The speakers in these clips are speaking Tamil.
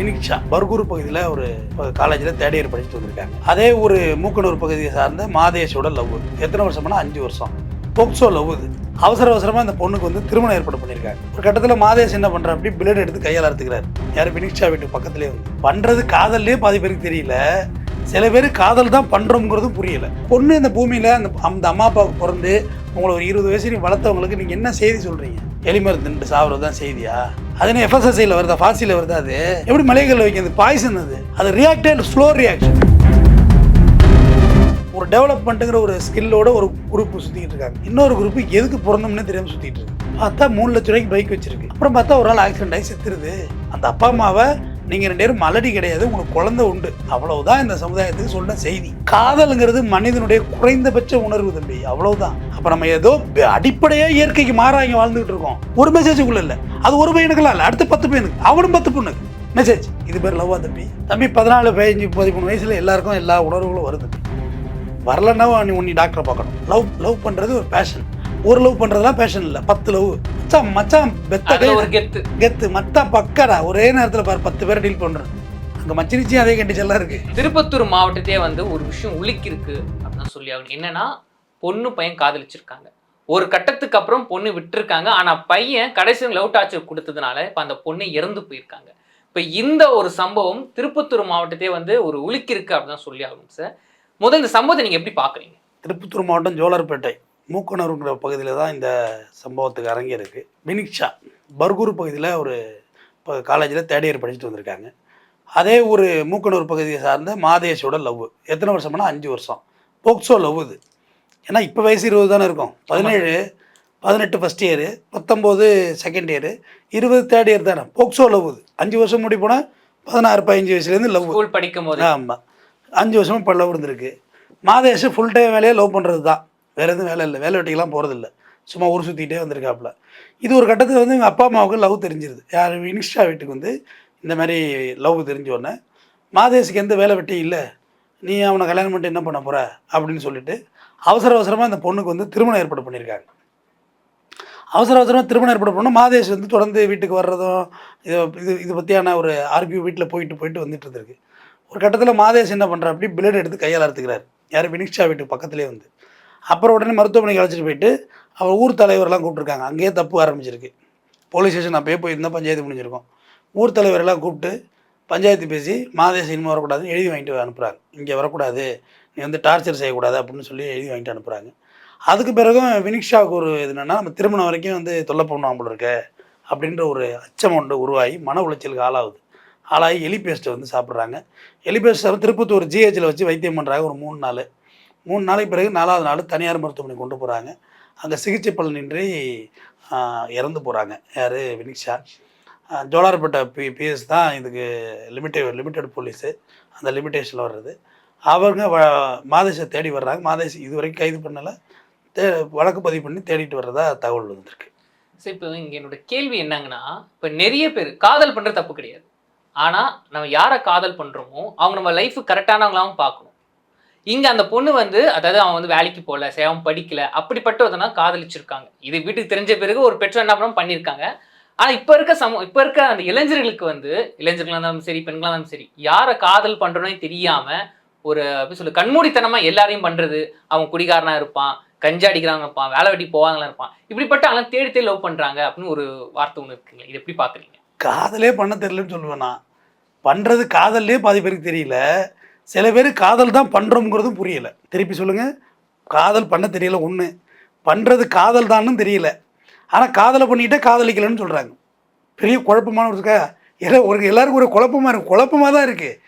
பினிக்ஷா பர்கூர் பகுதியில் ஒரு காலேஜில் தேர்ட் இயர் படிச்சுட்டு வந்திருக்காங்க. அதே ஒரு மூக்கனூர் பகுதியை சார்ந்த மாதேஷோட லவ் எத்தனை வருஷம்னா அஞ்சு வருஷம். போக்சோ லவ் இது அவசர அவசரமாக அந்த பொண்ணுக்கு வந்து திருமணம் ஏற்பாடு பண்ணியிருக்காங்க. ஒரு கட்டத்தில் மாதேஷ் என்ன பண்ணுற அப்படி பிளேட் எடுத்து கையால் அறுத்துக்கிறார். யார் பினிக்ஷா வீட்டு பக்கத்துலேயே வந்து. பண்ணுறது காதல்லே பாதி பேருக்கு தெரியல. சில பேர் காதல் தான் பண்ணுறோங்கிறதும் புரியல. பொண்ணு இந்த பூமியில் அந்த அந்த அம்மா அப்பாவுக்கு பிறந்து உங்களை ஒரு இருபது வயசு நீ வளர்த்தவங்களுக்கு நீங்கள் என்ன செய்தி சொல்கிறீங்க எலிமருந்து சாப்பிட்றது தான் செய்தியா? அது என்ன எஃப்எஸ்எஸ்ஐயில் வருதா ஃபாசியில் வருதா அது? எப்படி மலைகளில் வைக்கிறது? பாய்சன் அது. அது ரியாக்டட் ஸ்லோ ரியாக்ஷன் ஒரு டெவலப்மெண்ட்டுங்கிற ஒரு ஸ்கில்லோட ஒரு குரூப் சுற்றிக்கிட்டு இருக்காங்க. இன்னொரு குரூப் எதுக்கு பிறந்தோம்னே தெரியாமல் சுற்றிட்டு இருக்கு. பார்த்தா மூணு லட்ச ரூபாய்க்கு பைக் வச்சிருக்கு. அப்புறம் பார்த்தா ஒரு ஆள் ஆக்சிடென்ட் ஆகி செத்துருது. அந்த அப்பா அம்மாவை நீங்கள் ரெண்டு பேரும் மலடி கிடையாது உங்களுக்கு குழந்தை உண்டு. அவ்வளவுதான் இந்த சமுதாயத்துக்கு சொல்ல செய்தி. காதலுங்கிறது மனிதனுடைய குறைந்தபட்ச உணர்வு தம்பி அவ்வளவுதான். அப்போ நம்ம ஏதோ அடிப்படையாக இயற்கைக்கு மாறா இங்கே வாழ்ந்துகிட்டு இருக்கோம். ஒரு மெசேஜுக்குள்ள இல்லை. அது ஒரு பையனுக்குலாம் இல்லை. அடுத்து பத்து பையனுக்கு. அவனும் பத்து பொண்ணுக்கு. மெசேஜ் இது பேர் லவ்வா தம்பி. தம்பி பதினாலு பதினஞ்சு பதிமூணு வயசுல எல்லாருக்கும் எல்லா உணர்வுகளும் வருது. வரலன்னா நீ உன்னை டாக்டரை பார்க்கணும். லவ் லவ் பண்ணுறது ஒரு பேஷன் ஒரு லவ் பண்ணுறதுலாம் பேஷன் இல்லை. பத்து லவ் மச்சான் மச்சான் பெத்த ஒரு கெத்து. கெத்து. மச்சான் பக்கடா. ஒரே நேரத்தில் பாரு பத்து பேரை டீல் பண்ணுறேன் அங்கே மச்சினிச்சியும் அதே கண்டிஷன்லாம் இருக்குது திருப்பத்தூர் மாவட்டத்தையே வந்து ஒரு விஷயம் உலுக்கிருக்கு அப்படின்னு சொல்லி ஆகணும். என்னன்னா பொண்ணு பையன் காதலிச்சிருக்காங்க. ஒரு கட்டத்துக்கு அப்புறம் பொண்ணு விட்டுருக்காங்க. ஆனா பையன் கடைசி லவ் டார்ச்சர் கொடுத்ததுனால இப்ப அந்த பொண்ணு இறந்து போயிருக்காங்க. இப்ப இந்த ஒரு சம்பவம் திருப்பத்தூர் மாவட்டத்தையே வந்து ஒரு உலுக்கிருக்கு அப்படின்னு சொல்லி ஆகணும் சார் முதல் இந்த சம்பவத்தை நீங்க எப்படி பாக்குறீங்க? திருப்பத்தூர் மாவட்டம் ஜோலார்பேட்டை. மூக்கனூருங்கிற பகுதியில் தான் இந்த சம்பவத்துக்கு அரங்கியிருக்கு பினிக்ஷா பர்கூர் பகுதியில் ஒரு காலேஜில் தேர்ட் இயர் படிச்சுட்டு வந்திருக்காங்க. அதே ஒரு மூக்கனூர் பகுதியை சார்ந்த மாதேஷோட லவ் எத்தனை வருஷம்னா அஞ்சு வருஷம். போக்சோ லவ் இது. ஏன்னா இப்போ வயசு இருபது தானே இருக்கும். பதினேழு பதினெட்டு ஃபஸ்ட் இயரு பத்தொம்போது செகண்ட் இயரு இருபது தேர்ட் இயர் தானே. போக்சோ லவ் இது. அஞ்சு வருஷம் முடி போனால் பதினாறு பதினஞ்சு வயசுலேருந்து லவ் ஸ்கூல் படிக்கும் போது ஆமாம் அஞ்சு வருஷமா இப்போ லவ் இருந்திருக்கு. மாதேஷ் ஃபுல் டைம் வேலையே லவ் பண்ணுறது தான் வேறு எதுவும் வேலை இல்லை. வேலை வெட்டிக்கெலாம் போகிறதில்ல சும்மா ஊர் சுற்றிக்கிட்டே வந்திருக்காப்புல. இது ஒரு கட்டத்தில் வந்து எங்கள் அப்பா அம்மாவுக்கு லவ் தெரிஞ்சிருது. யார் இனிஷா வீட்டுக்கு வந்து இந்த மாதிரி லவ் தெரிஞ்ச உடனே மாதேஷுக்கு எந்த வேலை வெட்டி இல்லை? நீ அவனை கல்யாணம் பண்ணிட்டு என்ன பண்ண போகிற அப்படின்னு சொல்லிட்டு அவசர அவசரமாக இந்த பொண்ணுக்கு வந்து திருமணம் ஏற்பாடு பண்ணியிருக்காங்க அவசர அவசரமாக திருமணம் ஏற்பாடு பண்ணோம் மாதேஷ் வந்து தொடர்ந்து வீட்டுக்கு வர்றதும் இது இது இது பற்றியான ஒரு ஆர்கியூ வீட்டில் போயிட்டு போயிட்டு வந்துட்டு இருந்திருக்கு. ஒரு கட்டத்தில் மாதேஷ் என்ன பண்ணுறா அப்படி பிளேட் எடுத்து கையால் அறுத்துக்கிறார். யார் வினிக்ஷா வீட்டுக்கு பக்கத்துலேயே வந்து. அப்புறம் உடனே மருத்துவமனைக்கு அழைச்சிட்டு போயிட்டு அவர் ஊர் தலைவரெல்லாம் கூப்பிட்ருக்காங்க அங்கேயே தப்பு ஆரம்பிச்சிருக்கு. போலீஸ் ஸ்டேஷன் அப்போயே போயிருந்தால் பஞ்சாயத்து முடிஞ்சிருக்கும். ஊர் தலைவரெல்லாம் கூப்பிட்டு பஞ்சாயத்து பேசி மாதேசம் இனிமேல் வரக்கூடாதுன்னு எழுதி வாங்கிட்டு அனுப்புகிறாங்க இங்கே வரக்கூடாது நீ வந்து டார்ச்சர் செய்யக்கூடாது அப்படின்னு சொல்லி எழுதி வாங்கிட்டு அனுப்புகிறாங்க அதுக்கு பிறகும் வினிக்ஷாவுக்கு ஒரு இது என்னென்னா நம்ம திருமணம் வரைக்கும் வந்து தொல்லை பண்ணுவோம் போல இருக்க அப்படின்ற ஒரு அச்சம் ஒன்று உருவாகி மன உளைச்சலுக்கு ஆளாகுது. ஆளாகி எலி பேஸ்ட்டை வந்து சாப்பிட்றாங்க. எலி பேஸ்ட் திருப்பத்தூர் ஜிஹெச்சில் வச்சு வைத்தியம் பண்ணுறாங்க ஒரு மூணு நாள். மூணு நாளைக்கு பிறகு நாலாவது நாள் தனியார் மருத்துவமனை கொண்டு போகிறாங்க அங்கே சிகிச்சை பலனின்றி இறந்து போகிறாங்க யார்? வினிக்ஷா ஜோலார்பேட்டை பி பிஎஸ் தான் இதுக்கு லிமிட்டட் லிமிட்டட் போலீஸு. அந்த லிமிட்டேஷனில் வர்றது. அவங்க வ மாதேஷை தேடி வர்றாங்க. மாதேஷ் இது வரைக்கும் கைது பண்ணலை. தே வழக்கு பதிவு பண்ணி தேடிட்டு வர்றதா தகவல் வந்திருக்கு. சரி இப்போ இங்கே என்னோட கேள்வி என்னங்கன்னா இப்போ நிறைய பேர் காதல் பண்ணுற தப்பு கிடையாது. ஆனால் நம்ம யாரை காதல் பண்ணுறோமோ அவங்க நம்ம லைஃப் கரெக்டானவங்களாகவும் பார்க்கணும். இங்க அந்த பொண்ணு வந்து அதாவது அவன் வந்து வேலைக்கு போகல சரி அவன் அப்படிப்பட்ட ஒருத்தனா காதலிச்சிருக்காங்க. இது வீட்டுக்கு தெரிஞ்ச பிறகு ஒரு பெற்றோர் என்ன பண்ண பண்ணியிருக்காங்க. ஆனா இப்ப இருக்க சம இப்ப இருக்க அந்த இளைஞர்களுக்கு வந்து இளைஞர்களா இருந்தாலும் சரி பெண்களா இருந்தாலும் சரி யாரை காதல் பண்றோன்னே தெரியாம ஒரு எப்படி சொல்லு கண்மூடித்தனமா எல்லாரையும் பண்றது அவன் குடிகாரனா இருப்பான் கஞ்சா அடிக்கிறாங்க இருப்பான் வேலை வெட்டி போவாங்களா இருப்பான் இப்படிப்பட்ட அவங்க தேடி தேடி லவ் பண்றாங்க அப்படின்னு ஒரு வார்த்தை ஒன்று இருக்குங்க இது எப்படி பாக்குறீங்க காதலே பண்ண தெரியலன்னு சொல்லுவேன் நான். பண்ணுறது காதல்லே பாதி பேருக்கு தெரியல. சில பேர் காதல் தான் பண்ணுறோங்கிறதும் புரியல. திருப்பி சொல்லுங்கள் காதல் பண்ண தெரியல ஒன்று பண்ணுறது காதல் தான்னு தெரியல. ஆனால் காதலை பண்ணிக்கிட்டே காதலிக்கலைன்னு சொல்கிறாங்க பெரிய குழப்பமான ஒரு எல்லாம் ஒரு எல்லாருக்கும் ஒரு குழப்பமாக இருக்கு. குழப்பமாக தான் இருக்குது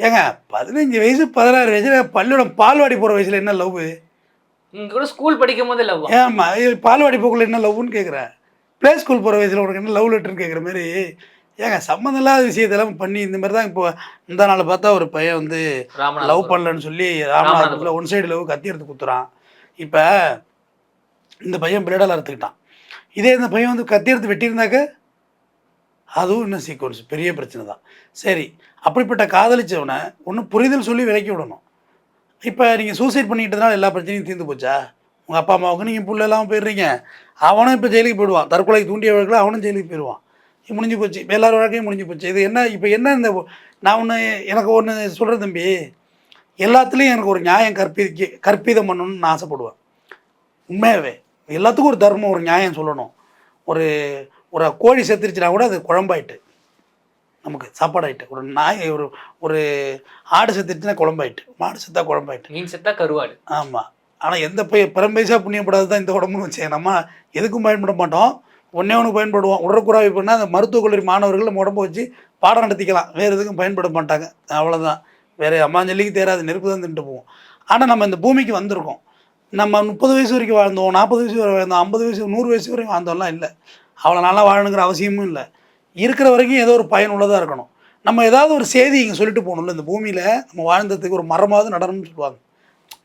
ஏங்க பதினஞ்சு வயசு பதினாறு வயசில் பள்ளியோட பால்வாடி போகிற வயசில் என்ன லவ் கூட ஸ்கூல் படிக்கும் போது லவ் இது பால்வாடி போக்குள்ள என்ன லவ்னு கேட்குறேன் ப்ளே ஸ்கூல் போகிற வயசில் உனக்கு என்ன லவ் லெட்டர்னு கேட்குற மாதிரி? ஏங்க சம்மந்தம் இல்லாத விஷயத்தெல்லாம் பண்ணி இந்த மாதிரி தான் இப்போ இந்த நாள் பார்த்தா ஒரு பையன் வந்து லவ் பண்ணலன்னு சொல்லி ராமநாதபுரத்தில் ஒன் சைடு லவ் கத்தி எடுத்து குத்துறான். இப்போ இந்த பையன் பிளேடால் அறுத்துக்கிட்டான். இதே இந்த பையன் வந்து கத்தி எடுத்து வெட்டியிருந்தாக்க அதுவும் இன்னும் சீக்வன்ஸ் பெரிய பிரச்சனை தான். சரி அப்படிப்பட்ட காதலிச்சவனை ஒன்று புரிதல் சொல்லி விலக்கி விடணும். இப்போ நீங்கள் சூசைட் பண்ணிக்கிட்டதுனால எல்லா பிரச்சனையும் தீர்ந்து போச்சா? உங்கள் அப்பா அம்மாவுக்கு நீங்கள் புள்ள இல்லாமல் போயிடுறீங்க. அவனும் இப்போ ஜெயிலுக்கு போயிடுவான். தற்கொலை தூண்டியவர்களுக்கு அவனும் ஜெயிலுக்கு போயிடுவான். முடிஞ்சு போச்சு. எல்லார் வாழ்க்கையும் முடிஞ்சு போச்சு. இது என்ன இப்போ என்ன இந்த நான் ஒன்று எனக்கு ஒன்று சொல்கிறேன் தம்பி. எல்லாத்துலேயும் எனக்கு ஒரு நியாயம் கற்பிக்க கற்பிதம் பண்ணணும்னு நான் ஆசைப்படுவேன். உண்மையாகவே எல்லாத்துக்கும் ஒரு தர்மம் ஒரு நியாயம் சொல்லணும். ஒரு ஒரு கோழி செத்துருச்சுனா கூட அது குழம்பாயிட்டு. நமக்கு சாப்பாடாயிட்டு. ஒரு நாய் ஒரு ஒரு ஆடு செத்துருச்சுன்னா குழம்பாயிட்டு. மாடு செத்தா குழம்பாயிட்டு. மீன் செத்தா கருவாடு. ஆமாம் ஆனால் எந்த பை பரம்பைசா புண்ணியப்படாது தான் இந்த உடம்புன்னு வச்சேன் நம்ம எதுக்கும் பயன்பட மாட்டோம். ஒன்றே ஒன்று பயன்படுவோம். உடற்குறாவி பண்ணால் அந்த மருத்துவக் கல்லூரி மாணவர்கள் நம்ம உடம்பு வச்சு பாடம் நடத்திக்கலாம். வேறு எதுக்கும் பயன்பட மாட்டாங்க. அவ்வளோதான் வேறு அம்மாஞ்சலிக்கு தேராது நெருப்பு தான் தின்ட்டு போவோம். ஆனால் நம்ம இந்த பூமிக்கு வந்திருக்கோம். நம்ம முப்பது வயசு வரைக்கும் வாழ்ந்தோம். நாற்பது வயசு வரை வாழ்ந்தோம். ஐம்பது வயசு நூறு வயசு வரைக்கும் வாழ்ந்தோம்லாம் இல்லை. அவ்வளோ நல்லா வாழணுங்கிற அவசியமும் இல்லை. இருக்கிற வரைக்கும் ஏதோ ஒரு பயனுள்ளதாக இருக்கணும். நம்ம ஏதாவது ஒரு செய்தி இங்கே சொல்லிட்டு போகணும்ல. இந்த பூமியில் நம்ம வாழ்ந்ததுக்கு ஒரு மரமாவது நடணும்னு சொல்லுவாங்க.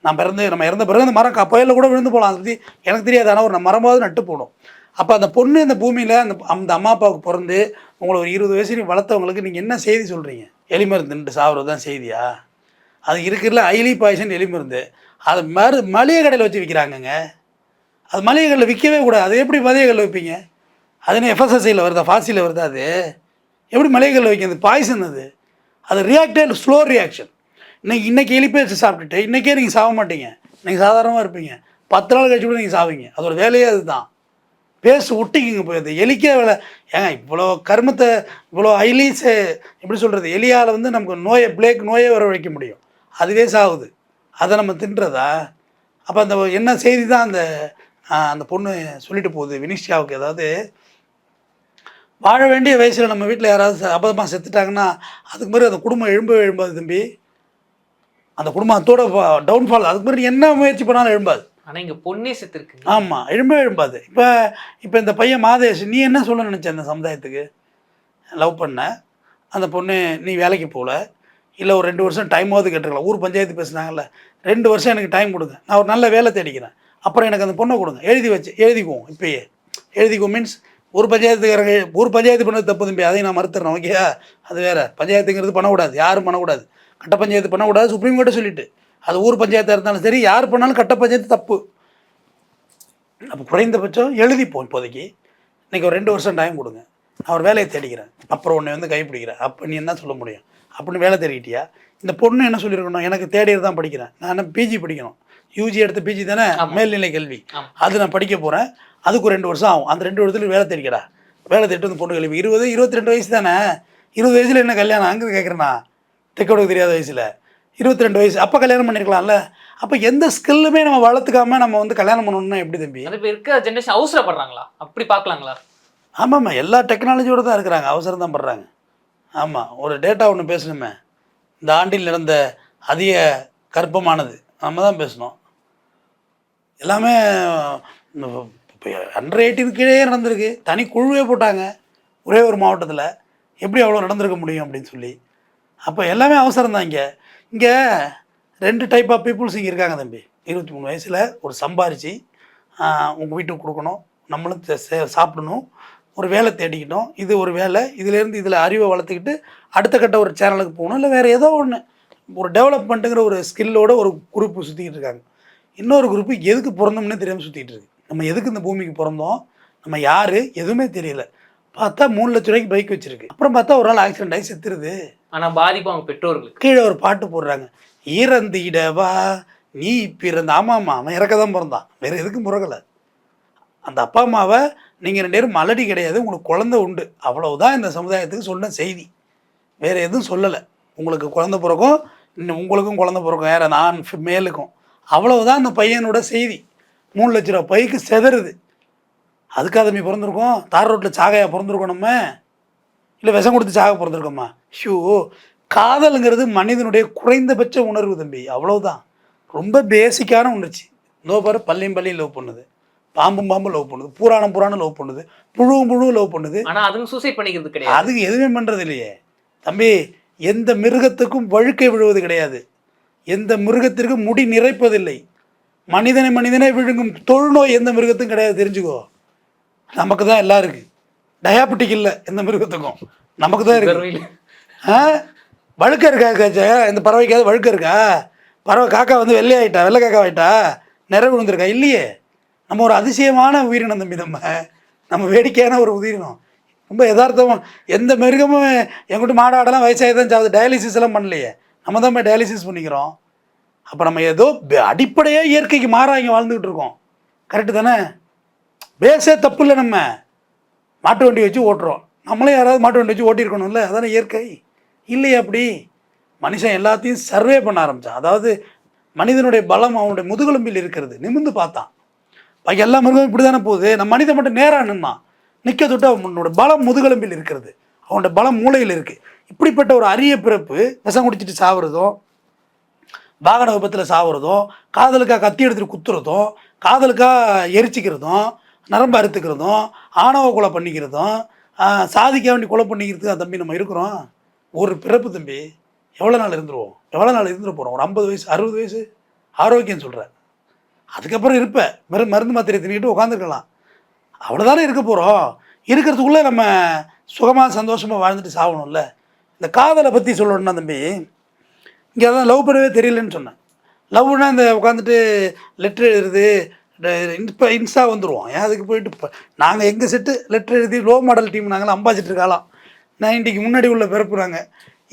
நான் பிறந்து நம்ம இறந்த பிறகு அந்த மரம் க- கூட விழுந்து போகலாம். அதை பற்றி எனக்கு தெரியாது. ஆனால் ஒரு மரமாவது நட்டு போகணும். அப்போ அந்த பொண்ணு இந்த பூமியில் அந்த அந்த அம்மா அப்பாவுக்கு பிறந்து உங்களை ஒரு இருபது வயசு வளர்த்தவங்களுக்கு நீங்கள் என்ன செய்தி சொல்கிறீங்க எலிமருந்துன்ட்டு சாப்பிட்றது தான் செய்தியா? அது இருக்கிறதுல ஐலி பாய்சன் எலிமருந்து. அது மறு மளிகை கடையில் வச்சு விற்கிறாங்கங்க அது மளிகை கடையில் விற்கவே கூடாது. அது எப்படி மளிகை கடையில் வைப்பீங்க? அது என்ன வருதா? ஃபாசியில் வருதா அது? எப்படி மளிகை கடையில் வைக்கிறது? பாய்சன் அது. அது ரியாக்டட் ஸ்லோ ரியாக்ஷன் இன்னைக்கு இன்றைக்கி எலி பேச்சு சாப்பிட்டுட்டு இன்றைக்கே நீங்கள் சாக மாட்டீங்க. நீங்கள் சாதாரணமாக இருப்பீங்க. பத்து நாள் கழிச்சு கூட நீங்கள் சாவீங்க. அதோட வேலையே அதுதான். பேசு ஒட்டிக்கிங்க போய் எலிக்கே வேலை. ஏங்க இவ்வளோ கருமத்தை இவ்வளோ ஐலீஸு எப்படி சொல்கிறது எலியால் வந்து நமக்கு நோயை பிளேக் நோயை வர வைக்க முடியும். அதுவே சாகுது. அதை நம்ம தின்றதா? அப்போ அந்த என்ன செய்தி தான் அந்த அந்த பொண்ணு சொல்லிட்டு போகுது வினிஷாவுக்கு ஏதாவது. வாழ வேண்டிய வயசில் நம்ம வீட்டில் யாராவது அபதமாக செத்துட்டாங்கன்னா அதுக்கு மாதிரி அந்த குடும்பம் எழும்பவே எழும்பாது தம்பி. அந்த குடும்பத்தோட டவுன்ஃபால் அதுக்கு மாதிரி என்ன முயற்சி பண்ணாலும் எழும்பாது. ஆனால் இங்கே பொண்ணே செத்துருக்கு ஆமாம் எழும்பவே எழும்பாது. இப்போ இப்போ இந்த பையன் மாதேஷ் நீ என்ன சொல்ல நினச்ச இந்த சமுதாயத்துக்கு? லவ் பண்ண அந்த பொண்ணு நீ வேலைக்கு போகல இல்லை ஒரு ரெண்டு வருஷம் டைமாவது கேட்டுருக்கலாம். ஊர் பஞ்சாயத்து பேசுனாங்கல்ல ரெண்டு வருஷம் எனக்கு டைம் கொடுங்க. நான் ஒரு நல்ல வேலை தேடிக்கிறேன். அப்புறம் எனக்கு அந்த பொண்ணை கொடுங்க. எழுதி வச்சு எழுதிக்குவோம் இப்பயே. எழுதிக்குவோம் மீன்ஸ் ஒரு பஞ்சாயத்துக்காரங்க ஒரு பஞ்சாயத்து பண்ணது தப்பு தம்பி. அதையும் நான் மறுத்துறேன் ஓகேயா? அது வேறு. பஞ்சாயத்துங்கிறது பண்ணக்கூடாது. யாரும் பண்ணக்கூடாது. கட்ட பஞ்சாயத்து பண்ணக்கூடாது சுப்ரீம் கோர்ட்டை சொல்லிட்டு. அது ஊர் பஞ்சாயத்தாக இருந்தாலும் சரி யார் பண்ணாலும் கட்ட பஞ்சாயத்து தப்பு. அப்போ குறைந்தபட்சம் எழுதிப்போம் இப்போதைக்கு. இன்னைக்கு ஒரு ரெண்டு வருஷம் டைம் கொடுங்க. நான் ஒரு வேலையை தேடிக்கிறேன். அப்புறம் உன்னை வந்து கைப்பிடிக்கிறேன். அப்போ நீ என்ன சொல்ல முடியும்? அப்படின்னு வேலை தேடிக்கிட்டியா? இந்த பொண்ணு என்ன சொல்லியிருக்கணும்? எனக்கு தேடியர் தான் படிக்கிறேன். நான் பிஜி படிக்கணும்? யூஜி எடுத்த பிஜி தானே. மேல்நிலை கல்வி. அது நான் படிக்க போகிறேன் அதுக்கு ஒரு ரெண்டு வருஷம் ஆகும். அந்த ரெண்டு வருஷத்துல வேலை தேடிக்கடா வேலை தேடிட்டு வந்து பொண்ணு கல்வி இருபது இருபத்தி ரெண்டு வயசு தானே? இருபது வயசில் என்ன கல்யாணம்? அங்கே கேட்குறேன்னா தெக்கோடுக்கு தெரியாத வயசில். இருபத்தி ரெண்டு வயசு. அப்போ கல்யாணம் பண்ணியிருக்கலாம்ல அப்போ எந்த ஸ்கில்லுமே நம்ம வளர்த்துக்காம நம்ம வந்து கல்யாணம் பண்ணணும்னா எப்படி தம்பி? அது இப்ப இருக்க ஜென்ரேஷன் அவசரப்படுறாங்களா அப்படி பார்க்கலாங்களா? ஆமாம்மா எல்லா டெக்னாலஜியோடு தான் இருக்கிறாங்க. அவசரம் தான் படுறாங்க. ஆமாம் ஒரு டேட்டா ஒன்று பேசணுமே. இந்த ஆண்டில் நடந்த அதிக கர்ப்பமானது. நம்ம தான் பேசணும். எல்லாமே இப்போ ஹண்ட்ரட் எயிட்டின் கீழே நடந்திருக்கு. தனி குழுவே போட்டாங்க. ஒரே ஒரு மாவட்டத்தில். எப்படி அவ்வளோ நடந்திருக்க முடியும் அப்படின்னு சொல்லி. அப்போ எல்லாமே அவசரம் தான் இங்கே. இங்கே ரெண்டு டைப் ஆஃப் பீப்புள்ஸ் இங்கே இருக்காங்க தம்பி. இருபத்தி மூணு வயசில் ஒரு சம்பாரித்து உங்கள் வீட்டுக்கு கொடுக்கணும் நம்மளும் சே- சாப்பிடணும் ஒரு வேலை தேடிக்கிட்டோம் இது ஒரு வேலை இதுலேருந்து இதில் அறிவை வளர்த்துக்கிட்டு அடுத்த கட்ட ஒரு சேனலுக்கு போகணும் இல்லை வேறு ஏதோ ஒன்று ஒரு டெவலப்மெண்ட்டுங்கிற ஒரு ஸ்கில்லோட ஒரு குரூப்பு சுற்றிக்கிட்டு இருக்காங்க. இன்னொரு குரூப்பு எதுக்கு பிறந்தோம்னே தெரியாமல் சுற்றிட்டு இருக்கு. நம்ம எதுக்கு இந்த பூமிக்கு பிறந்தோம்? நம்ம யார்? எதுவுமே தெரியல. பார்த்தா மூணு லட்ச ரூபாய்க்கு பைக் வச்சுருக்கு. அப்புறம் பார்த்தா ஒரு நாள் ஆக்சிடென்ட் ஆகி செத்துருது. ஆனால் பாதிப்பு அவங்க பெற்றோர்களுக்கு. கீழே ஒரு பாட்டு போடுறாங்க. இறந்திடவா நீ பிறந்த ஆமாம் ஆமாம் அவன் இறக்க தான் பிறந்தான். வேறு எதுக்கும் பிறக்கலை அந்த அப்பா அம்மாவை நீங்கள் ரெண்டு பேரும் மலடி கிடையாது உங்களுக்கு குழந்தை உண்டு. அவ்வளவுதான் இந்த சமுதாயத்துக்கு சொன்ன செய்தி. வேறு எதுவும் சொல்லலை. உங்களுக்கு குழந்த பிறக்கும் இன்னும் உங்களுக்கும் குழந்த பிறக்கும். வேறு நான் மேலுக்கும். அவ்வளவுதான் அந்த பையனோட செய்தி. மூணு லட்ச ரூபா பைக்கு செதறுது. அதுக்காக தம்பி பிறந்திருக்கோம். தார் ரோட்டில் சாகையாக பிறந்திருக்கோம் நம்ம. இல்லை விஷம் கொடுத்து சாக பிறந்திருக்கோமா? ஷூ காதலுங்கிறது மனிதனுடைய குறைந்தபட்ச உணர்வு தம்பி. அவ்வளவுதான். ரொம்ப பேசிக்கான உணர்ச்சி. நோ பாரு பள்ளியும் பள்ளியும் லவ் பண்ணுது. பாம்பும் பாம்பும் லவ் பண்ணுது. புராணம் புராணம் லவ் பண்ணுது. புழுவும் புழுவும் லவ் பண்ணுது. ஆனா அதுவும் சூசைட் பண்ணிக்கிறது கிடையாது. அதுக்கு எதுவுமே பண்ணுறது இல்லையே. தம்பி எந்த மிருகத்துக்கும் வழுக்கை விழுவது கிடையாது. எந்த மிருகத்திற்கும் முடி நிறைப்பதில்லை. மனிதனை மனிதனை விழுங்கும் தொழுநோய் எந்த மிருகத்துக்கும் கிடையாது தெரிஞ்சுக்கோ. நமக்கு தான் எல்லாம் இருக்கு. டயாபெட்டிக் இல்லை எந்த மிருகத்துக்கும் நமக்கு தான் இருக்கு. வழுக்க இருக்கா காச்சா இந்த பறவைக்காவது வழுக்க இருக்கா? பறவை காக்கா வந்து வெள்ளை ஆயிட்டா வெள்ளை காக்கா ஆயிட்டா நிறை விழுந்திருக்கா? இல்லையே. நம்ம ஒரு அதிசயமான உயிரினம் தம்பி நம்ம. நம்ம வேடிக்கையான ஒரு உயிரினம். ரொம்ப யதார்த்தமாக எந்த மிருகமும் எங்கிட்ட மாடாடெல்லாம் வயசாகி தான் சாகுது டயாலிசிஸ் எல்லாம் பண்ணலையே. நம்ம தான் போய் டயாலிசிஸ் பண்ணிக்கிறோம். அப்போ நம்ம ஏதோ அடிப்படையாக இயற்கைக்கு மாறா இங்கே வாழ்ந்துக்கிட்டு இருக்கோம். கரெக்டு தானே? பேஸே தப்பு இல்லை நம்ம. மாட்டு வண்டி வச்சு ஓட்டுறோம். நம்மளே யாராவது மாட்டு வண்டி வச்சு ஓட்டியிருக்கணும்ல அதான இயற்கை? இல்லையே அப்படி. மனுஷன் எல்லாத்தையும் சர்வே பண்ண ஆரம்பித்தான் அதாவது மனிதனுடைய பலம் அவனுடைய முதுகெலும்பில் இருக்கிறது. நிமிர்ந்து பார்த்தான். பாக்கி எல்லா மிருகமும் இப்படி தானே போகுது. நம்ம மனிதன் மட்டும் நேராக நின்னான். நிற்க தொட்டு அவனோட பலம் முதுகெலும்பில் இருக்கிறது. அவனோட பலம் மூளையில் இருக்குது இப்படிப்பட்ட ஒரு அரிய பிறப்பு விஷம் குடிச்சிட்டு சாவுறதும் வாகன விபத்தில் சாவுறதும் காதலுக்காக கத்தி எடுத்துகிட்டு குத்துறதும் காதலுக்காக எரிச்சிக்கிறதும் நரம்பு அறுத்துக்கிறதும் ஆணவ கொலை பண்ணிக்கிறதும் சாதிக்க வேண்டி கொலை பண்ணிக்கிறதுக்கு தம்பி நம்ம இருக்கிறோம். ஒரு பிறப்பு தம்பி எவ்வளோ நாள் இருந்துருவோம்? எவ்வளோ நாள் இருந்துட்டு போகிறோம் ஒரு ஐம்பது வயசு அறுபது வயசு ஆரோக்கியம் சொல்கிறேன் அதுக்கப்புறம் இருப்ப. மரு மருந்து மாத்திரை தின்னிட்டு உட்காந்துருக்கலாம் அவ்வளோதானே இருக்க போகிறோம் இருக்கிறதுக்குள்ளே நம்ம சுகமாக சந்தோஷமாக வாழ்ந்துட்டு சாகணும்ல. இந்த காதலை பற்றி சொல்லணும்னா தம்பி இங்கே அதான் லவ் பண்ணவே தெரியலன்னு சொன்னேன். லவ்னால் இந்த உட்காந்துட்டு லெட்ரு எழுதுறது இப்போ இன்ஸ்டா வந்துடுவோம் ஏன் அதுக்கு போயிட்டு இப்போ நாங்கள் எங்கள் செட்டு லெட்ரு எழுதி லோ மாடல் டீம் நாங்களாம் அம்பாசிட்டர் காலம் நைன்டிக்கு முன்னாடி உள்ள பிறப்புறாங்க.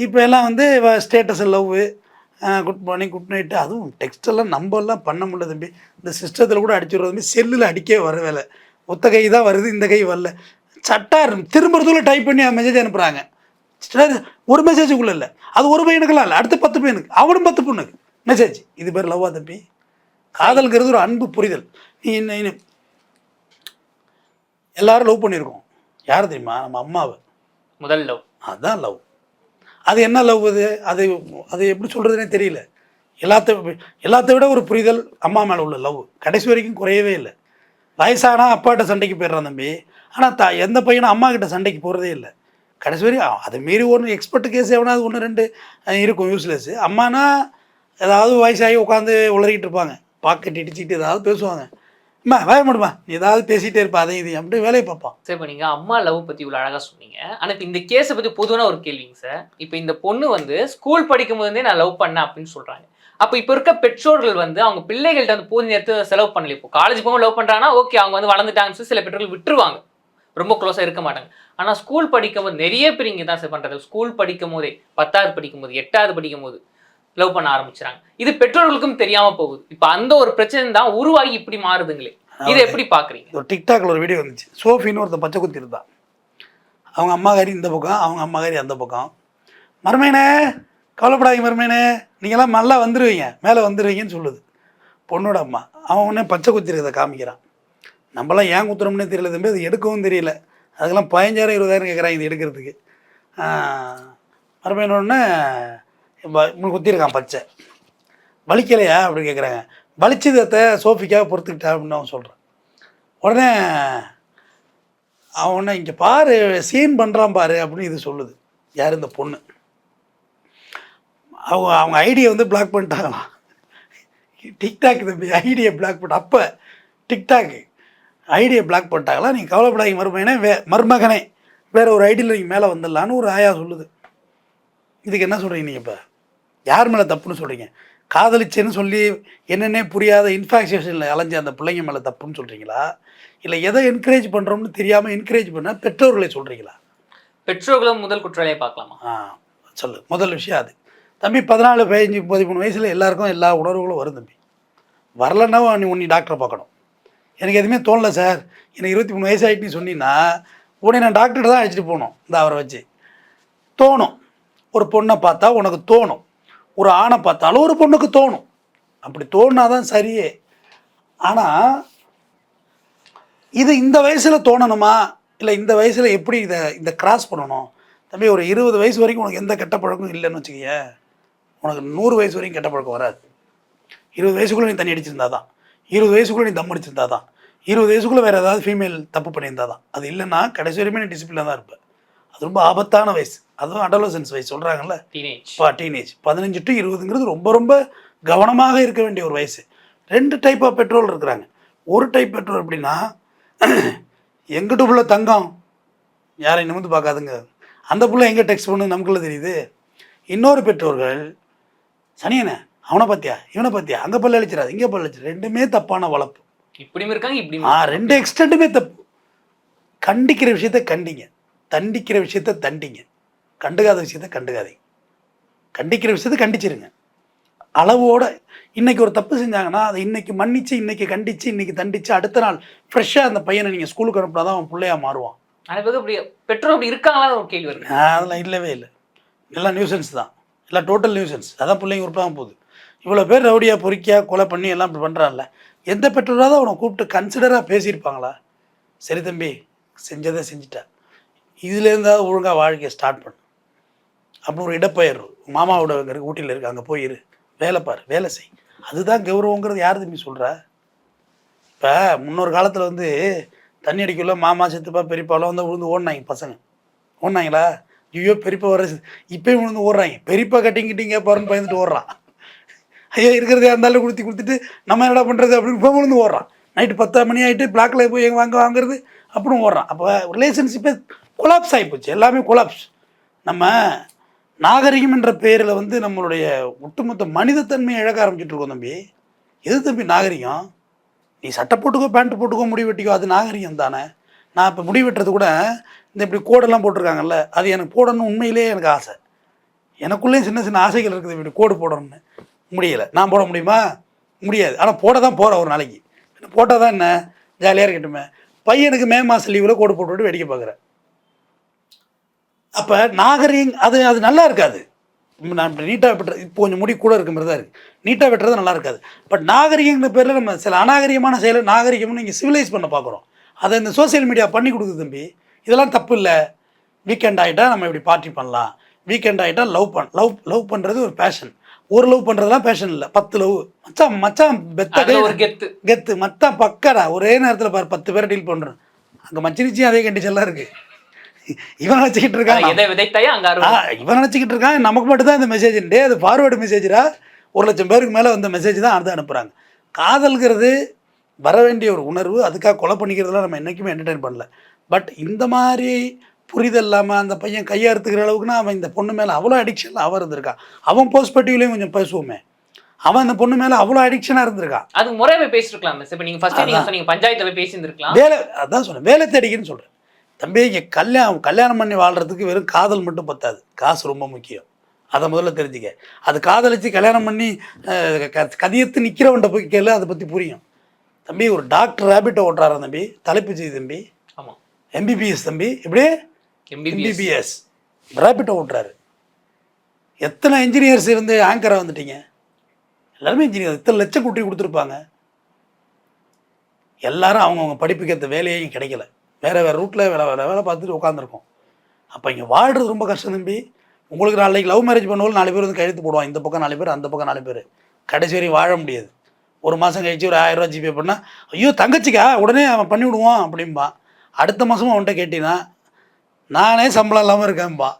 இப்போ எல்லாம் வந்து status love good morning good night அதுவும் டெக்ஸ்டெல்லாம் நம்ம எல்லாம் பண்ண முடியல தம்பி. இந்த சிஸ்டத்தில் கூட அடிச்சுடுறது தம்பி. செல்லில் அடிக்கவே வர வேலை ஒத்த கை தான் வருது இந்த கை வரல. சட்டார் திரும்புறதுக்குள்ள டைப் பண்ணி மெசேஜ் அனுப்புகிறாங்க ஒரு மெசேஜுக்குள்ளே இல்லை. அது ஒரு பையனுக்கெல்லாம் இல்லை. அடுத்த பத்து பையனுக்கு. அவனும் பத்து பொண்ணுக்கு. மெசேஜ் இது பேர் லவ்வா தம்பி? காதல்ங்கிறது ஒரு அன்பு புரிதல். நீ என்ன எல்லாரும் லவ் பண்ணியிருக்கோம். யார் தெரியுமா? நம்ம அம்மாவை. முதல் லவ் அதுதான் லவ் அது என்ன லவ் அது? அது அது எப்படி சொல்கிறதுனே தெரியல. எல்லாத்த எல்லாத்த விட ஒரு புரிதல் அம்மா மேலே உள்ள லவ் கடைசி வரைக்கும் குறையவே இல்லை. வயசானா அப்பாட்ட சண்டைக்கு போயிடுறான் தம்பி. ஆனால் த எந்த பையனும் அம்மா கிட்ட சண்டைக்கு போகிறதே இல்லை. கடைசி வரையும் அதை மீறி ஒன்று எக்ஸ்பர்ட் கேஸ் எவனாவது ஒன்று ரெண்டு இருக்கும் யூஸ்லெஸ் அம்மானா ஏதாவது வயசாகி உட்காந்து உளறிக்கிட்டு இருப்பாங்க. பாக்கெட் இடிச்சிட்டு ஏதாவது பேசுவாங்க. அம்மா வேக மாட்டுமா ஏதாவது பேசிகிட்டே இருப்பா அதை இது அப்படி வேலையை பார்ப்பான் சரி இப்போ நீங்கள் அம்மா லவ் பற்றி இவ்வளோ அழகாக சொன்னீங்க. ஆனால் இப்போ இந்த கேஸை பற்றி பொதுவான ஒரு கேள்விங்க சார். இப்போ இந்த பொண்ணு வந்து ஸ்கூல் படிக்கும் போதே நான் லவ் பண்ணேன் அப்படின்னு சொல்கிறாங்க அப்போ இப்போ இருக்க பெற்றோர்கள் வந்து அவங்க பிள்ளைகள்ட்ட வந்து போதிய நேரத்தை செலவு பண்ணல. இப்போ காலேஜ் போகும் லவ் பண்ணுறாங்கன்னா ஓகே அவங்க வந்து வளர்ந்துட்டாங்கன்னு சொல்லி சில பெற்றோர்கள் விட்டுருவாங்க. ரொம்ப க்ளோஸாக இருக்க மாட்டாங்க. ஆனால் ஸ்கூல் படிக்கும் போது நிறைய பேர் இங்கே தான் சார் பண்ணுறது ஸ்கூல் படிக்கும் போதே பத்தாவது படிக்கும் போது எட்டாவது படிக்கும் போது லவ் பண்ண ஆரம்பிச்சுறாங்க. இது பெற்றோர்களுக்கும் தெரியாமல் போகுது. இப்போ அந்த ஒரு பிரச்சனை தான் உருவாகி இப்படி மாறுதுங்களே. இதை எப்படி பார்க்குறீங்க ஒரு டிக்டாக்ல ஒரு வீடியோ வந்துச்சு. சோஃபின்னு ஒருத்தன் பச்சை குத்தி இருந்தான். அவங்க அம்மாக்காரி இந்த பக்கம் அவங்க அம்மாக்காரி அந்த பக்கம். மருமையனே கவலைப்படாதீங்க மருமையனே நீங்களாம் நல்லா வந்துடுவீங்க மேலே வந்துடுவீங்கன்னு சொல்லுது. பொண்ணோட அம்மா. அவன் உடனே பச்சை குத்தி இருக்கிறத காமிக்கிறான். நம்மளாம் ஏன் குத்துறோம்னே தெரியல தம்பி. அது எடுக்கவும் தெரியல. அதுக்கெல்லாம் பதினஞ்சாயிரம் இருபதாயிரம் கேட்குறாங்க இது எடுக்கிறதுக்கு. மருமையனோடனே குத்திருக்கான் பச்சை. வலிக்கலையா அப்படின்னு கேட்குறாங்க வலிச்சதத்தை சோஃபிக்காக பொறுத்துக்கிட்டா அப்படின்னு அவன் சொல்கிறான் உடனே அவன் உடனே இங்கே பாரு சீன் பண்ணுறான் பாரு அப்படின்னு இது சொல்லுது. யார் இந்த பொண்ணு? அவங்க அவங்க ஐடியை வந்து பிளாக் பண்ணிட்டாங்களாம். டிக்டாக் தம்பி ஐடியை பிளாக் பண்ண அப்போ டிக்டாக்கு ஐடியை பிளாக் பண்ணிட்டாங்களா? நீங்கள் கவலைப்படாதீங்க மருமகனே வே மருமகனே வேறு ஒரு ஐடியில் நீங்கள் மேலே வந்துடலான்னு ஒரு ஆயா சொல்லுது. இதுக்கு என்ன சொல்கிறீங்க நீங்கள் இப்போ? யார் மேலே தப்புன்னு சொல்கிறீங்க காதலிச்சேன்னு சொல்லி என்னென்னே புரியாத இன்ஃபாக்சேஷனில் அலைஞ்ச அந்த பிள்ளைங்க மேலே தப்புன்னு சொல்கிறீங்களா இல்லை எதை என்கரேஜ் பண்ணுறோம்னு தெரியாமல் என்கரேஜ் பண்ண பெற்றோர்களை சொல்கிறீங்களா பெற்றோர்களும் முதல் குற்றவாளியை பார்க்கலாமா? ஆ சொல்லு. முதல் விஷயம் அது. தம்பி பதினாலு பதினஞ்சு பதிமூணு வயசில் எல்லாருக்கும் எல்லா உணர்வுகளும் வரும் தம்பி. வரலன்னா நீ உன்னை டாக்டரை பார்க்கணும். எனக்கு எதுவுமே தோணல சார் எனக்கு இருபத்தி மூணு வயசு ஆகிட்டு நீ சொன்னீங்கன்னா உடனே நான் டாக்டர் தான் அழைச்சிட்டு போகணும் இந்த அவரை வச்சு. தோணும். ஒரு பொண்ணை பார்த்தா உனக்கு தோணும். ஒரு ஆணை பார்த்தாலும் ஒரு பொண்ணுக்கு தோணும். அப்படி தோணுனாதான் சரியே. ஆனால் இது இந்த வயசில் தோணணுமா? இல்லை இந்த வயசில் எப்படி இதை இந்த கிராஸ் பண்ணணும்? தம்பி ஒரு இருபது வயசு வரைக்கும் உனக்கு எந்த கெட்ட பழக்கம் இல்லைன்னு வச்சுக்கோங்க உனக்கு நூறு வயசு வரைக்கும் கெட்ட பழக்கம் வராது. இருபது வயசுக்குள்ளே நீ தண்ணி அடிச்சிருந்தா தான் இருபது வயசுக்குள்ளே நீ தம் அடிச்சிருந்தா தான் இருபது வயசுக்குள்ளே வேறு ஏதாவது ஃபீமேல் தப்பு பண்ணியிருந்தா தான் அது இல்லைன்னா கடைசி வரையுமே நீ டிசிப்ளினாக தான் இருப்பேன் அது ரொம்ப ஆபத்தான வயசு. அதுவும் அடலோசன்ஸ் வயசு சொல்கிறாங்கல்ல டீனேஜ் இப்போ டீனேஜ் பதினஞ்சு டு இருபதுங்கிறது ரொம்ப ரொம்ப கவனமாக இருக்க வேண்டிய ஒரு வயசு. ரெண்டு டைப் ஆஃப் பெட்ரோல் இருக்கிறாங்க. ஒரு டைப் பெட்ரோல் எப்படின்னா எங்கிட்ட புள்ள தங்கம்? யாரை நிமிந்து பார்க்காதுங்க. அந்த புள்ள எங்கே டெக்ஸ்ட் பண்ணு நமக்குள்ள தெரியுது. இன்னொரு பெற்றோர்கள் சனியனே அவனை பார்த்தியா? இவனை பார்த்தியா? அங்கே பல்ல அழிச்சிடாது இங்கே பல்ல அழிச்சிடாது ரெண்டுமே தப்பான வளர்ப்பு. இப்படியும் இருக்காங்க இப்படியும் ஆ ரெண்டு எக்ஸ்டெண்டுமே தப்பு. கண்டிக்கிற விஷயத்த கண்டிங்க. தண்டிக்கிற விஷயத்த தண்டிங்க. கண்டுக்காத விஷயத்த கண்டுக்காதீங்க. கண்டிக்கிற விஷயத்த கண்டிச்சிருங்க. அளவோட இன்னைக்கு ஒரு தப்பு செஞ்சாங்கன்னா அதை இன்னைக்கு மன்னிச்சு இன்னைக்கு கண்டிச்சு இன்னைக்கு தண்டிச்சு அடுத்த நாள் ஃப்ரெஷ்ஷாக அந்த பையனை நீங்கள் ஸ்கூலுக்கு அனுப்புனா தான் அவன் பிள்ளையா மாறுவான். அப்படி பெற்றோர் அப்படி இருக்காங்களான்னு ஒரு கேள்வி வருது. அதெல்லாம் இல்லவே இல்லை. எல்லாம் நியூசன்ஸ் தான். எல்லாம் டோட்டல் நியூசன்ஸ் அதான் பிள்ளைங்க உருப்பாக போகுது. இவ்வளோ பேர் ரவுடியா பொறிக்கா கொலை பண்ணி எல்லாம் இப்படி பண்ணுறான்ல எந்த பெற்றோராவது அவனை கூப்பிட்டு கன்சிடராக பேசியிருப்பாங்களா? சரி தம்பி செஞ்சதை செஞ்சுட்டா. இதுலேருந்தாவது ஒழுங்காக வாழ்க்கையை ஸ்டார்ட் பண்ணு. அப்புறம் ஒரு இடப்பெயர்வு. மாமாவோட அங்கே இருக்கு ஊட்டியில் இருக்கு அங்கே போயிரு வேலை பாரு வேலை செய். அதுதான் கௌரவங்கிறது யார் தம்பி சொல்கிறா இப்போ முன்னொரு காலத்தில் வந்து தண்ணி அடிக்கல மாமா சித்தப்பா பெரியப்பாலாம் வந்து விழுந்து ஓடினாங்க பசங்க. ஓடினாங்களா? ஐயோ பெரியப்பா வர இப்பயும் விழுந்து ஓடுறாங்க. பெரியப்பா கட்டிங் கிட்டிங்க பாருன்னு பயந்துட்டு ஓடுறான். ஐயோ இருக்கிறதே இருந்தாலும் கொடுத்து கொடுத்துட்டு நம்ம என்னடா பண்ணுறது அப்படின்னு இப்போ விழுந்து ஓடுறான். நைட்டு பத்தரை மணி ஆகிட்டு பிளாக்ல போய் எங்கே வாங்க வாங்குறது அப்படின்னு ஓடுறான். அப்போ ரிலேஷன்ஷிப்பே கொலாப்ஸ் ஆகிப்போச்சு எல்லாமே கொலாப்ஸ் நம்ம நாகரிகம் என்ற பெயரில் வந்து நம்மளுடைய ஒட்டுமொத்த மனிதத்தன்மையை இழக்க ஆரம்பிச்சுட்டு இருக்கோம் தம்பி. எது தம்பி நாகரிகம்? நீ சட்டை போட்டுக்கோ பேண்ட் போட்டுக்கோ முடி வெட்டிக்கோ அது நாகரிகம் தானே. நான் இப்போ முடி வெட்டுறது கூட இந்த இப்படி கோடெல்லாம் போட்டிருக்காங்கல்ல அது எனக்கு போடணும்னு உண்மையிலேயே எனக்கு ஆசை. எனக்குள்ளேயும் சின்ன சின்ன ஆசைகள் இருக்குது இப்படி கோடு போடணும்னு. முடியலை. நான் போட முடியுமா? முடியாது. ஆனால் போட தான் போகிறேன் ஒரு நாளைக்கு. போட்டால் தான் என்ன? ஜாலியாக இருக்கட்டுமே. பையனுக்கு மே மாதம் லீவில் கோடு போட்டுவிட்டு வேடிக்கை பார்க்குறேன். அப்போ நாகரிகம் அது அது நல்லா இருக்காது. நான் நீட்டாக வெட்டுறது இப்போ கொஞ்சம் முடி கூட இருக்க மாதிரி தான் இருக்குது நீட்டாக வெட்டுறது நல்லா இருக்காது. பட் நாகரிகங்கிற பேரில் நம்ம சில அநாகரிகமான செயலை நாகரிகம்னு நீங்கள் சிவிலைஸ் பண்ண பார்க்குறோம் அதை இந்த சோஷியல் மீடியா பண்ணி கொடுக்குது தம்பி. இதெல்லாம் தப்பு இல்லை. வீக்கெண்ட் ஆகிட்டா நம்ம இப்படி பார்ட்டி பண்ணலாம். வீக்கெண்ட் ஆகிட்டா லவ் பண் லவ் லவ் பண்ணுறது ஒரு பேஷன் ஒரு லவ் பண்ணுறதுலாம் பேஷன் இல்லை. பத்து லவ் மச்சான் மச்சான் பெத்த கெத்து. கெத்து. மச்சான் பக்கடா. ஒரே நேரத்தில் பாரு பத்து பேரை டீல் பண்ணுறேன் அங்கே மச்சினிச்சியும் அதே கண்டிஷன்லாம் இருக்குது இவன் வச்சுக்கிட்டு இருக்கான். எதை விதைத்தாயோ அங்க இவன் நினச்சிக்கிட்டு இருக்கான். நமக்கு மட்டும் தான் இந்த மெசேஜ் டே அது ஃபார்வேர்டு மெசேஜ்ரா ஒரு லட்சம் பேருக்கு மேலே வந்த மெசேஜ் தான் அடுத்து அனுப்புகிறாங்க காதல்கிறது வர வேண்டிய ஒரு உணர்வு அதுக்காக கொலை பண்ணிக்கிறதுலாம் நம்ம என்றைக்குமே என்டர்டைன் பண்ணல. பட் இந்த மாதிரி புரிதல் இல்லாமல் அந்த பையன் கையறுத்துக்கிற அளவுக்குனா அவன் இந்த பொண்ணு மேலே அவ்வளோ அடிக்ஷனில் அவன் இருந்திருக்கான். அவன் போஸ்பெக்டிவ்லேயும் கொஞ்சம் பேசுவோமே. அவன் அந்த பொண்ணு மேலே அவ்வளோ அடிக்ஷனாக இருந்திருக்கான். அது முறையாவே பேசிருக்கலாம். மிஸ் இப்ப நீங்க ஃபர்ஸ்ட் நீங்க சொன்னீங்க பஞ்சாயத்துல போய் பேசியிருந்திருக்கலாம். வேலை அதான் சொன்னேன். வேலை தேடிக்கன்னு சொல்கிறேன் தம்பி இங்கே கல்யாணம் கல்யாணம் பண்ணி வாழ்கிறதுக்கு வெறும் காதல் மட்டும் பத்தாது. காசு ரொம்ப முக்கியம். அதை முதல்ல தெரிஞ்சுக்க. அது காதலிச்சு கல்யாணம் பண்ணி கதியத்து நிற்கிறவன்ட்ட போய் கேளு அதை பற்றி புரியும். தம்பி ஒரு டாக்டர் ரேபிட்டை ஓட்டுறாரு தம்பி? தலைப்புச்சி தம்பி. ஆமா. எம்பிபிஎஸ் தம்பி. இப்படி எம்பிபிஎஸ் எம்பிபிஎஸ் ரேபிட்டை ஓட்டுறாரு. எத்தனை இன்ஜினியர்ஸ் இருந்து ஆங்கராக வந்துட்டீங்க? எல்லாருமே இன்ஜினியர் இத்தனை லட்சம் குட்டி கொடுத்துருப்பாங்க. எல்லாரும் அவங்கவுங்க படிப்புக்கு ஏற்ற வேலையும் கிடைக்கல. வேறு வேறு ரூட்டில் வேலை வேலை வேலை பார்த்துட்டு உட்காந்துருக்கோம் அப்போ இங்கே வாழ்கிறது ரொம்ப கஷ்டம் தம்பி. உங்களுக்கு நாளைக்கு லவ் மேரேஜ் பண்ணுவோம் நாலு பேர் வந்து கழுத்து போடுவான் இந்த பக்கம் நாலு பேர் அந்த பக்கம் நாலு பேர். கடைசி வரையும் வாழ முடியாது. ஒரு மாதம் கழிச்சு ஒரு ஆயிரம் ரூபாய் ஜிபே பண்ணால் ஐயோ தங்கச்சிக்கா உடனே அவன் பண்ணி விடுவான் அப்படிம்பான் அடுத்த மாதமும் அவன்கிட்ட கேட்டினா நானே சம்பளம் இல்லாமல் இருக்கேன்பா.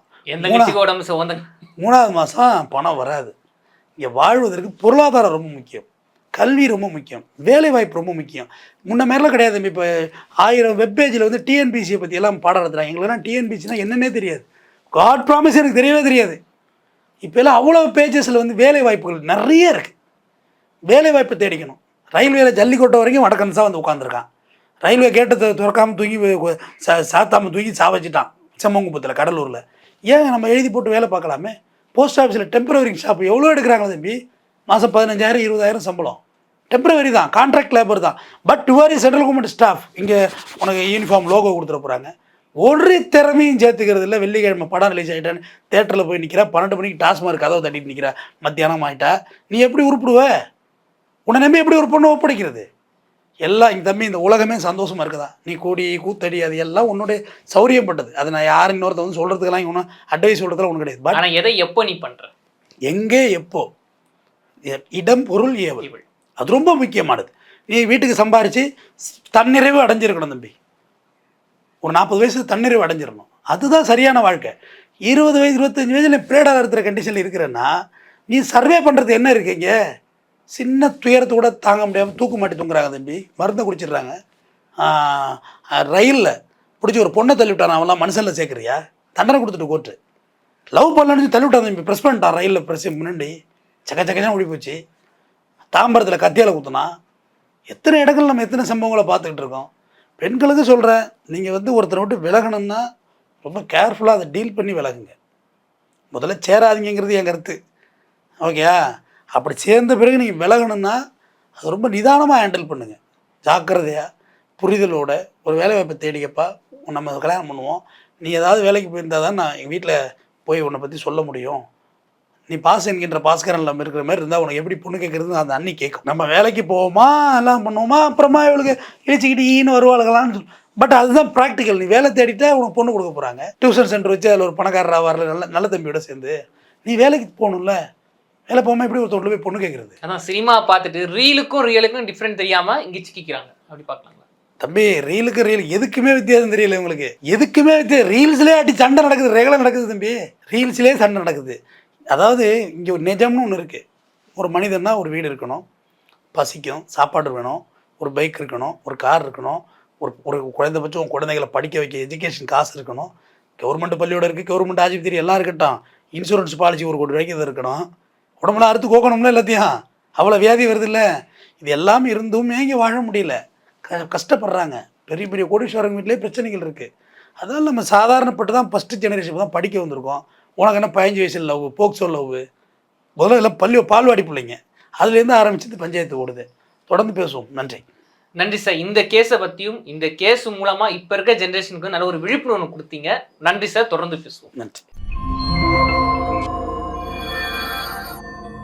மூணாவது மாதம் பணம் வராது. இங்கே வாழ்வதற்கு பொருளாதாரம் ரொம்ப முக்கியம். கல்வி ரொம்ப முக்கியம். வேலை வாய்ப்பு ரொம்ப முக்கியம். முன்ன மாதிரிலாம் கிடையாது இப்போ ஆயிரம் வெப்பேஜில் வந்து டிஎன்பிசியை பற்றி எல்லாம் பாடம் நடத்துகிறாங்க எங்களுக்குலாம் டிஎன்பிசினா என்னன்னே தெரியாது. காட் ப்ராமிஸ் எனக்கு தெரியவே தெரியாது. இப்போ எல்லாம் அவ்வளோ பேஜஸில் வந்து வேலை வாய்ப்புகள் நிறைய இருக்குது வேலை வாய்ப்பு தேடிக்கணும். ரயில்வேல ஜல்லிக்கோட்டை வரைக்கும் வடக்கன்ஸாக வந்து உட்காந்துருக்கான் ரயில்வே கேட்டை திறக்காமல் தூங்கி சா- சாத்தாம தூங்கி சாவச்சிட்டான் செம்மங்குப்பத்தில் கடலூரில். ஏன் நம்ம எழுதி போட்டு வேலை பார்க்கலாமே? போஸ்ட் ஆஃபீஸில் டெம்பரவரி ஷாப் எவ்வளோ எடுக்கிறாங்க தம்பி? மாதம் பதினஞ்சாயிரம் இருபதாயிரம் சம்பளம். டெம்பரவரி தான் கான்ட்ராக்ட் லேபர் தான். பட் டுவாரி சென்ட்ரல் கவர்மெண்ட் ஸ்டாஃப் இங்கே உனக்கு யூனிஃபார்ம் லோகோ கொடுத்துட போகிறாங்க ஒரு திறமையும் சேர்த்துக்கிறது இல்லை வெள்ளிக்கிழமை படம் ரிலீஸ் ஆகிட்டான்னு தேட்டரில் போய் நிற்கிறா பன்னெண்டு மணிக்கு டாஸ்மார்க் கதவை தட்டிட்டு நிற்கிறா மத்தியானம் ஆகிட்டா நீ எப்படி உருப்பிடுவ? உன்னை நம்பி எப்படி ஒரு பொண்ணு ஒப்படைக்கிறது? எல்லாம் இந்த தம்பி இந்த உலகமே சந்தோஷமா இருக்குதா? நீ கூடி கூத்தடி அது எல்லாம் உன்னுடைய சௌரியப்பட்டது அது நான் யாரும் இன்னொருத்த வந்து சொல்கிறதுக்கெல்லாம் ஒன்றும் அட்வைஸ் சொல்கிறதுலாம் ஒன்றும் கிடையாது. பட் ஆனா எதை எப்போ நீ பண்ற? எங்கே எப்போ? எ- இடம் பொருள் ஏவல். அது ரொம்ப முக்கியமானது. நீ வீட்டுக்கு சம்பாரித்து தன்னிறைவு அடைஞ்சிருக்கணும் தம்பி. ஒரு நாற்பது வயசு தன்னிறைவு அடைஞ்சிடணும் அதுதான் சரியான வாழ்க்கை. இருபது வயசு இருபத்தஞ்சு வயசில் பிரேடாக இருக்கிற கண்டிஷனில் இருக்கிறேன்னா நீ சர்வே பண்ணுறது என்ன இருக்கீங்க? சின்ன துயரத்தை கூட தாங்க முடியாமல் தூக்கு மாட்டி தூங்குறாங்க தம்பி. மருந்தை குடிச்சிடுறாங்க. ரயிலில் பிடிச்சி ஒரு பொண்ணை தள்ளி விட்டான் அவன்லாம் மனுஷனில் சேர்க்குறியா? தண்டனை கொடுத்துட்டு கோர்ட்டு. லவ் பண்ணலன்னு தள்ளி விட்டான் தம்பி. ப்ரெஸ் பண்ணிட்டான் ரயிலில் ப்ரெஸ் முன்னாடி. சக்க சக்கச்சான் ஓடி போச்சு. தாம்பரத்தில் கத்தியால் குத்துனா எத்தனை இடங்கள் நம்ம எத்தனை சம்பவங்களை பார்த்துக்கிட்டு இருக்கோம். பெண்களுக்கு சொல்கிறேன் நீங்கள் வந்து ஒருத்தரை விட்டு விலகணும்னா ரொம்ப கேர்ஃபுல்லாக அதை டீல் பண்ணி விலகுங்க. முதல்ல சேராதிங்கிறது என் கருத்து. ஓகேயா அப்படி சேர்ந்த பிறகு நீங்கள் விலகணும்னா அது ரொம்ப நிதானமாக ஹேண்டில் பண்ணுங்கள் ஜாக்கிரதையாக புரிதலோட ஒரு வேலை வாய்ப்பை தேடிக்கப்பா நம்ம கல்யாணம் பண்ணுவோம். நீ ஏதாவது வேலைக்கு போயிருந்தால் தான் நான் எங்கள் வீட்டில் போய் உன்னை பற்றி சொல்ல முடியும். நீ பாஸ் என்கின்ற பாஸ்கரன் நம்ம இருக்கிற மாதிரி இருந்தால் உனக்கு எப்படி பொண்ணு கேட்குறது அந்த அண்ணி கேட்கும் நம்ம வேலைக்கு போவோமா? எல்லாம் பண்ணுவோமா? அப்புறமா இவளுக்கு இழிச்சிக்கிட்டு ஈன்னு வருவாளுகளான்னு பட் அதுதான் ப்ராக்டிக்கல் நீ வேலை தேடிட்டா உனக்கு பொண்ணு கொடுக்க போகிறாங்க டியூஷன் சென்டர் வச்சு அதில் ஒரு பணக்காரராக வரல நல்ல நல்ல தம்பியோட சேர்ந்து. நீ வேலைக்கு போகணும்ல. வேலை போகாமல் எப்படி ஒருத்தவங்க போய் பொண்ணு கேட்குறது அதான் சினிமா பார்த்துட்டு ரீலுக்கும் ரியலுக்கும் டிஃப்ரெண்ட் தெரியாம இங்க சிக்கிக்கிறாங்க. அப்படி பார்க்கலாங்களா? தம்பி ரீலுக்கு ரீல் எதுக்குமே வித்தியாசம் தெரியல உங்களுக்கு எதுக்குமே வித்தியாசம் ரீல்ஸ்லேயே அடி சண்டை நடக்குது ரெகுலர் நடக்குது தம்பி. ரீல்ஸ்லேயே சண்டை நடக்குது. அதாவது இங்கே ஒரு நிஜம்னு ஒன்று இருக்குது ஒரு மனிதன்னா ஒரு வீடு இருக்கணும். பசிக்கும். சாப்பாடு வேணும். ஒரு பைக் இருக்கணும். ஒரு கார் இருக்கணும். ஒரு ஒரு குறைந்தபட்சம் குழந்தைகளை படிக்க வைக்க எஜுகேஷன் காசு இருக்கணும். கவர்மெண்ட் பள்ளியோட இருக்குது கவர்மெண்ட் ஆஸ்பத்திரி எல்லாம் இருக்கட்டும். இன்சூரன்ஸ் பாலிசி ஒரு கோடி வரைக்கும் இது இருக்கணும். உடம்புல அறுத்து கோக்கணும்ல எல்லாத்தையும். அவ்வளோ வியாதி வருது இல்லை இது எல்லாமே இருந்துமே இங்கே வாழ முடியல. க கஷ்டப்படுறாங்க. பெரிய பெரிய கோடீஸ்வரங்க வீட்டிலே பிரச்சனைகள் இருக்குது அதனால் நம்ம சாதாரணப்பட்டு தான் ஃபஸ்ட்டு ஜெனரேஷன் தான் படிக்க வந்திருக்கோம். உனக்கு என்ன பதினஞ்சு வயசு லவ் போக்சோ லவ்? முதல்ல எல்லாம் பள்ளி பால்வாடி பிள்ளைங்க. அதுலேருந்து ஆரம்பிச்சு பஞ்சாயத்து ஓடுது. தொடர்ந்து பேசுவோம். நன்றி. நன்றி சார். இந்த கேஸை பத்தியும் இந்த கேஸ் மூலமா இப்ப இருக்க ஜென்ரேஷனுக்கு நல்ல ஒரு விழிப்புணர்வு கொடுத்தீங்க. நன்றி சார். தொடர்ந்து பேசுவோம். நன்றி.